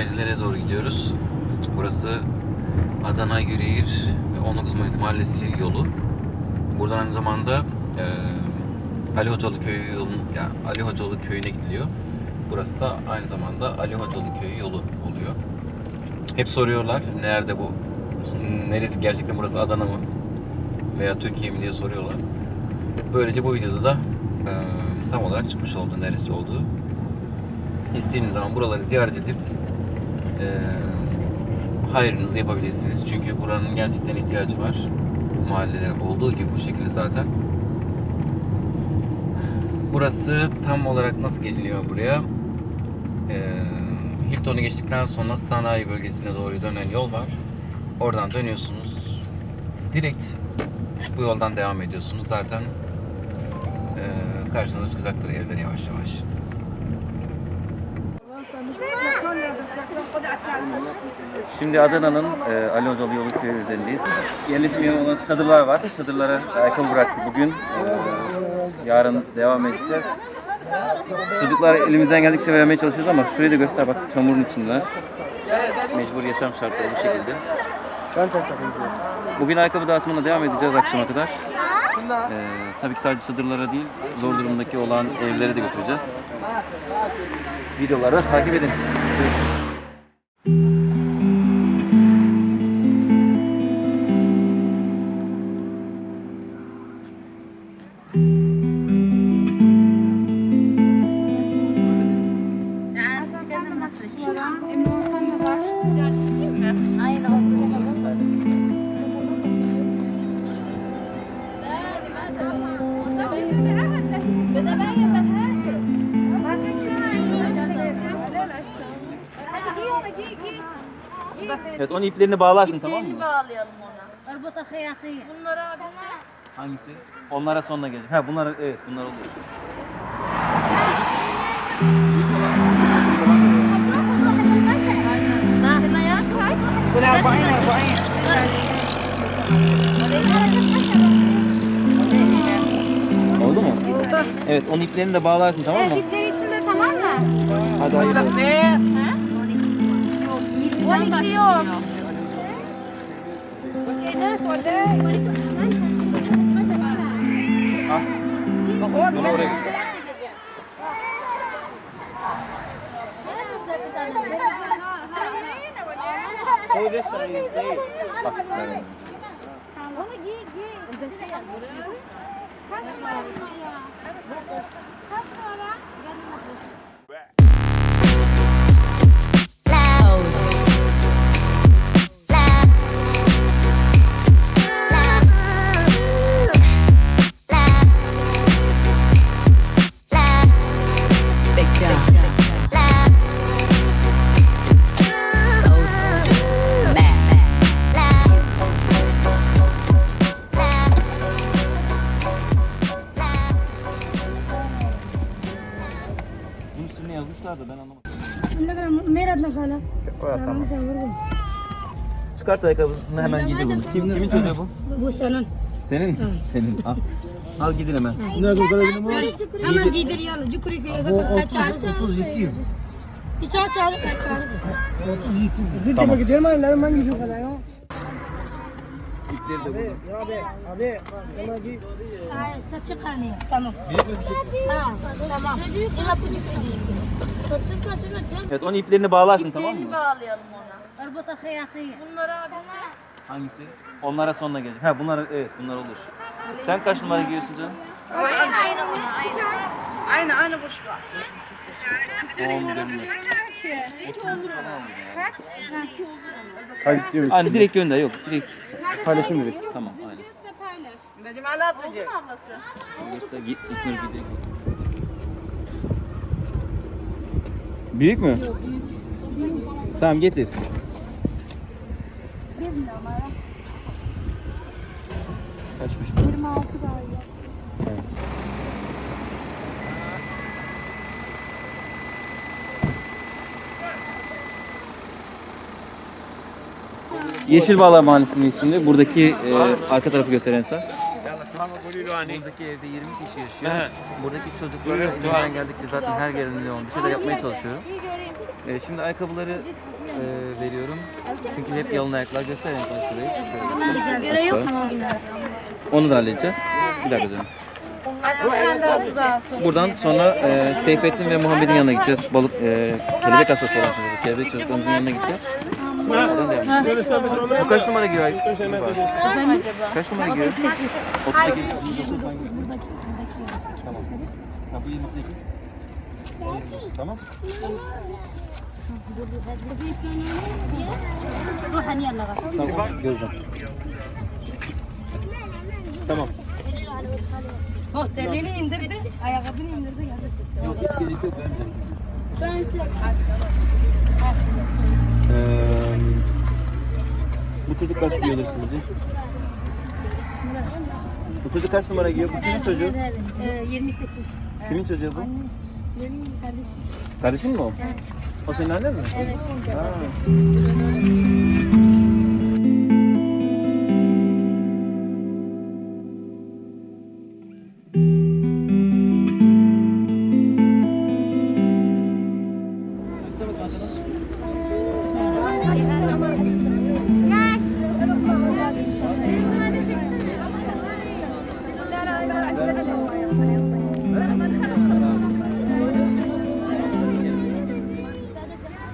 sahillere doğru gidiyoruz. Burası Adana Yüreğir ve 19 Mayıs Mahallesi yolu. Buradan aynı zamanda e, Ali Hocalı Köyü yolun, yani Ali Hocalı Köyü'ne gidiliyor. Burası da aynı zamanda Ali Hocalı Köyü yolu oluyor. Hep soruyorlar nerede bu? Neresi gerçekten burası Adana mı? Veya Türkiye mi diye soruyorlar. Böylece bu videoda da e, tam olarak çıkmış oldu neresi olduğu. İstediğiniz zaman buraları ziyaret edip hayrınızı yapabilirsiniz. Çünkü buranın gerçekten ihtiyacı var. Bu mahallelere olduğu gibi bu şekilde zaten. Burası tam olarak nasıl geliniyor buraya? Ee, Hilton'u geçtikten sonra sanayi bölgesine doğru dönen yol var. Oradan dönüyorsunuz. Direkt bu yoldan devam ediyorsunuz. Zaten ee, karşınıza çıkacaktır evler yavaş yavaş. Şimdi Adana'nın e, Ali Hocalı yolu köyü üzerindeyiz. Yerleşmeye olan çadırlar var. Çadırlara ayakkabı bıraktık bugün. E, yarın devam edeceğiz. Çocuklar elimizden geldikçe vermeye çalışıyoruz ama şurayı da göster bak çamurun içinde. Mecbur yaşam şartları bu şekilde. Bugün ayakkabı dağıtımına devam edeceğiz akşama kadar. E, tabii ki sadece çadırlara değil, zor durumdaki olan evlere de götüreceğiz. Videoları takip edin. Evet onun iplerini bağlarsın tamam mı? İplerini bağlayalım ona. Arbuta hayatı. Bunlara abi. Hangisi? Onlara sonra gelecek. Ha bunlar evet bunlar oluyor. Oldu mu? Evet onun iplerini de bağlarsın tamam mı? Evet ipleri içinde tamam mı? Hadi hayırlı. 12 yok. Bunu oraya götür. Bak, evet. Onu giy giy. Kaç para? Kaç para? yazmışlar da ben anlamadım. मेरा लगा O tamam. Çıkart ayakkabısını hemen giydir bunu. Kim, kimin çocuğu bu? Bu senin. Senin? Senin. Al. Al gidin hemen. Hemen giydir yalnız. Cukuri giyiyor. Kaçar. 32. Bir çağır çağır. Kaçar. Tamam. gidiyorum ben ben gidiyorum kadar ya. İpleri de burada. Abi abi sana ki Hayır, saçı kanıyor. Tamam. Büyük mü küçük mü? Ha, tamam. Yine pucuk çocuk. Kaçır kaçır kaçır. Evet onun iplerini bağlarsın tamam mı? İplerini bağlayalım ona. Arbuta hayatıyı. Bunlara abisi. Hangisi? Onlara sonra gelecek. Ha bunlar evet bunlar olur. Sen kaç numara giyiyorsun canım? Aynı aynı ona aynı. Aynı aynı boş var. On gönder. Hani direkt gönder yok direkt. Paylaşım direkt. Tamam aynen. Necim anlatmayacak. Ablası. Göster git. İknur gidiyor. Büyük mü? Yok büyük. Tamam getir. Kaçmış? 26 galiba. Yeşilbağlar Mahallesi'ndeyiz şimdi. Buradaki e, arka tarafı gösteren sen. Buradaki evde 20 kişi yaşıyor. Buradaki çocuklara elimden geldikçe zaten her gelen bir şeyler yapmaya çalışıyorum. İyi göreyim. E, şimdi ayakkabıları e, veriyorum. Çünkü hep yalın ayaklar göster yani sana şurayı. Şöyle. Onu da halledeceğiz. Bir dakika canım. Buradan sonra e, Seyfettin ve Muhammed'in yanına gideceğiz. Balık e, kelebek hastası olan çocuk. Kelebek çocuklarımızın yanına gideceğiz. Bu kaç numara giyiyor Aygün? Kaç numara giyiyor? 38. 38. Tamam. Ha, bu 28. Tamam. Hani bak. Tamam. Gözüm. Tamam. Bak telini indirdi. Ayakkabını indirdi. geldi. Yok hiç gerek yok. vermeyeceğim. Ee, bu çocuk kaç giyiyordur sizce? Bu çocuk kaç numara giyiyor? Bu kimin çocuğu? 28. Ee, kimin çocuğu bu? Benim kardeşim. Kardeşin mi o? O senin annen mi? Evet. Ha.